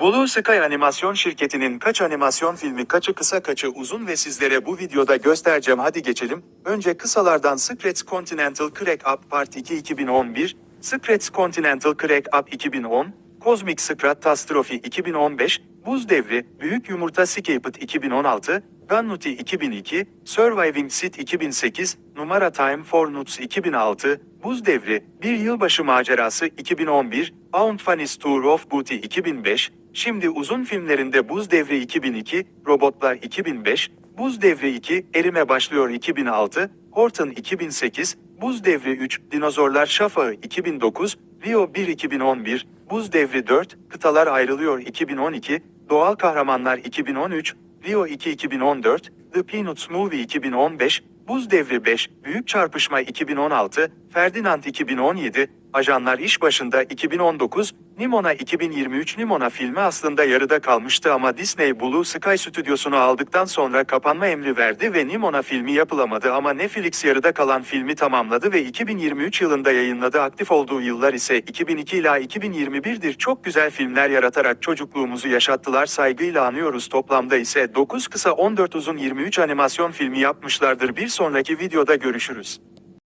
Blue Sky animasyon şirketinin kaç animasyon filmi kaçı kısa kaçı uzun ve sizlere bu videoda göstereceğim hadi geçelim. Önce kısalardan Secrets Continental Crack Up Part 2 2011, Secrets Continental Crack Up 2010, Cosmic Stratastrophe 2015, Buz Devri, Büyük Yumurta Scaped 2016, Gunnuti 2002, Surviving Sit 2008, Numara Time for Nuts 2006, Buz Devri, Bir Yılbaşı Macerası 2011, Aunt Fanny's Tour of Booty 2005, Şimdi uzun filmlerinde Buz Devri 2002, Robotlar 2005, Buz Devri 2, Erime Başlıyor 2006, Horton 2008, Buz Devri 3, Dinozorlar Şafağı 2009, Rio 1 2011, Buz Devri 4, Kıtalar Ayrılıyor 2012, Doğal Kahramanlar 2013, Rio 2 2014, The Peanuts Movie 2015, Buz Devri 5, Büyük Çarpışma 2016, Ferdinand 2017, Ajanlar İş Başında 2019, Nimona 2023 Nimona filmi aslında yarıda kalmıştı ama Disney Blue Sky stüdyosunu aldıktan sonra kapanma emri verdi ve Nimona filmi yapılamadı ama Netflix yarıda kalan filmi tamamladı ve 2023 yılında yayınladı. Aktif olduğu yıllar ise 2002 ila 2021'dir. Çok güzel filmler yaratarak çocukluğumuzu yaşattılar. Saygıyla anıyoruz. Toplamda ise 9 kısa 14 uzun 23 animasyon filmi yapmışlardır. Bir sonraki videoda görüşürüz.